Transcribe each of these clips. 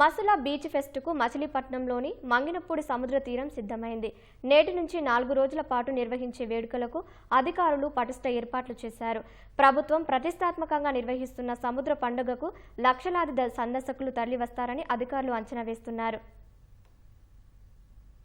Masula beach ఫెస్టుకు మచిలీపట్నంలోని Manginapudi సముద్ర తీరం సిద్ధమైంది. నేటి నుంచి నాలుగు రోజుల పాటు నిర్వహించే వేడుకలకు అధికారులు పటిష్ట ఏర్పాట్లు చేశారు. ప్రభుత్వం ప్రతిష్టాత్మకంగా నిర్వహిస్తున్న సముద్ర పండుగకు లక్షలాది సందర్శకులు తరలివస్తారని అధికారులు అంచనా వేస్తున్నారు.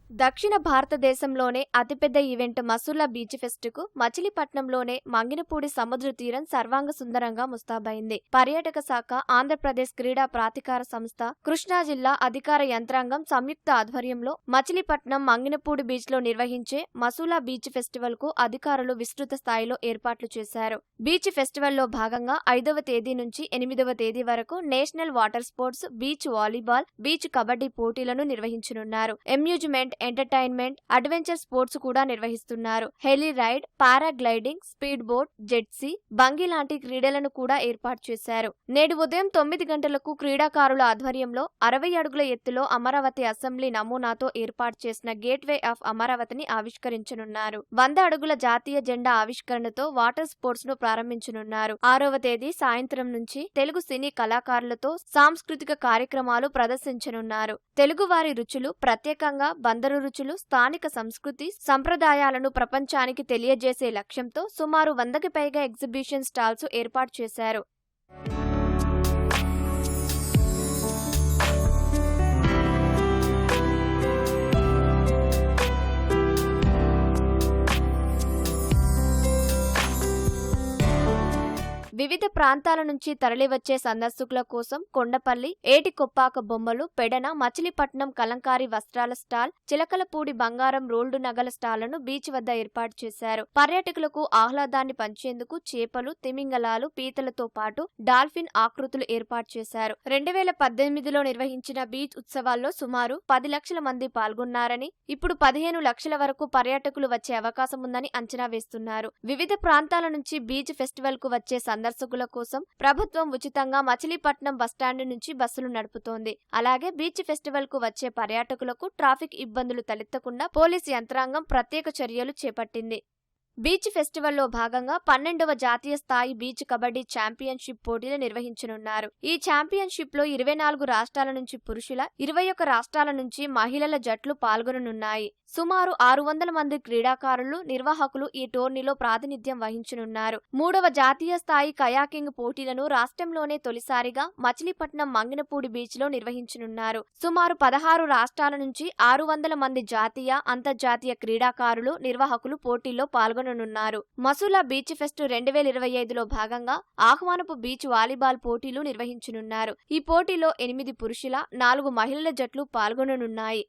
దక్షిణ భారతదేశంలోనే అతిపెద్ద ఈవెంట్ మసూలా బీచ్ ఫెస్టుకు మచిలీపట్నంలోనే మంగినపూడి సముద్ర తీరం సర్వాంగ సుందరంగా ముస్తాబైంది. పర్యాటక శాఖ ఆంధ్రప్రదేశ్ క్రీడా ప్రాధికార సంస్థ కృష్ణా జిల్లా అధికార యంత్రాంగం సంయుక్త ఆధ్వర్యంలో మచిలీపట్నం మంగినపూడి బీచ్లో నిర్వహించే మసూలా బీచ్ ఫెస్టివల్కు అధికారులు విస్తృత స్థాయిలో ఏర్పాట్లు చేశారు. బీచ్ ఫెస్టివల్లో భాగంగా ఐదవ తేదీ నుంచి ఎనిమిదవ తేదీ వరకు national water sports beach volleyball beach kabaddi పోటీలను నిర్వహించనున్నారు. అమ్యూజ్మెంట్ ఎంటర్టైన్మెంట్ అడ్వెంచర్ స్పోర్ట్స్ కూడా నిర్వహిస్తున్నారు. Heli ride paragliding speed boat jet ski bungee లాంటి క్రీడలను కూడా ఏర్పాటు చేశారు. నేడు ఉదయం తొమ్మిది గంటలకు క్రీడాకారుల ఆధ్వర్యంలో అరవై అడుగుల ఎత్తులో అమరావతి అసెంబ్లీ నమూనాతో ఏర్పాటు చేసిన గేట్వే ఆఫ్ అమరావతిని ఆవిష్కరించనున్నారు. వంద అడుగుల జాతీయ జెండా ఆవిష్కరణతో వాటర్ స్పోర్ట్స్ను ప్రారంభించనున్నారు. ఆరవ తేదీ సాయంత్రం నుంచి తెలుగు సినీ కళాకారులతో సాంస్కృతిక కార్యక్రమాలు ప్రదర్శించనున్నారు. తెలుగువారి రుచులు ప్రత్యేకంగా బంద సదరు రుచులు స్థానిక సంస్కృతి సంప్రదాయాలను ప్రపంచానికి తెలియజేసే లక్ష్యంతో సుమారు వందకి పైగా ఎగ్జిబిషన్ స్టాల్స్ ఏర్పాటు చేశారు. వివిధ ప్రాంతాల నుంచి తరలివచ్చే సందర్శకుల కోసం కొండపల్లి ఏటి కొప్పాక బొమ్మలు పెడన మచిలీపట్నం కలంకారీ వస్త్రాల స్టాల్ చిలకలపూడి బంగారం రోల్డు నగల స్టాళ్ళను బీచ్ వద్ద ఏర్పాటు చేశారు. పర్యాటకులకు ఆహ్లాదాన్ని పంచేందుకు చేపలు తిమింగలాలు పీతలతో పాటు డాల్ఫిన్ ఆకృతులు ఏర్పాటు చేశారు. రెండు వేల పద్దెనిమిదిలో నిర్వహించిన బీచ్ ఉత్సవాల్లో సుమారు పది లక్షల మంది పాల్గొన్నారని ఇప్పుడు పదిహేను లక్షల వరకు పర్యాటకులు వచ్చే అవకాశం ఉందని అంచనా వేస్తున్నారు. వివిధ ప్రాంతాల నుంచి బీచ్ ఫెస్టివల్కు వచ్చే సందర్శకుల కోసం ప్రభుత్వం ఉచితంగా మచిలీపట్నం బస్టాండ్ నుంచి బస్సులు నడుపుతోంది. అలాగే బీచ్ ఫెస్టివల్కు వచ్చే పర్యాటకులకు ట్రాఫిక్ ఇబ్బందులు తలెత్తకుండా పోలీసు యంత్రాంగం ప్రత్యేక చర్యలు చేపట్టింది. బీచ్ ఫెస్టివల్లో భాగంగా పన్నెండవ జాతీయ స్థాయి బీచ్ కబడ్డీ ఛాంపియన్షిప్ పోటీలు నిర్వహించనున్నారు. ఈ ఛాంపియన్షిప్లో ఇరవై నాలుగు రాష్ట్రాల నుంచి పురుషుల ఇరవై ఒక్క రాష్ట్రాల నుంచి మహిళల జట్లు పాల్గొననున్నాయి. సుమారు ఆరు వందల మంది క్రీడాకారులు నిర్వాహకులు ఈ టోర్నీలో ప్రాతినిధ్యం వహించనున్నారు. మూడవ జాతీయ స్థాయి కయాకింగ్ పోటీలను రాష్ట్రంలోనే తొలిసారిగా మచిలీపట్నం మంగినపూడి బీచ్లో నిర్వహించనున్నారు. సుమారు పదహారు రాష్ట్రాల నుంచి ఆరు వందల మంది జాతీయ అంతర్జాతీయ క్రీడాకారులు నిర్వాహకులు పోటీల్లో పాల్గొననున్నారు మసూలా బీచ్ ఫెస్ట్ రెండు వేల ఇరవై ఐదులో భాగంగా ఆహ్వానపు బీచ్ వాలీబాల్ పోటీలు నిర్వహించనున్నారు. ఈ పోటీలో ఎనిమిది పురుషుల నాలుగు మహిళల జట్లు పాల్గొననున్నాయి.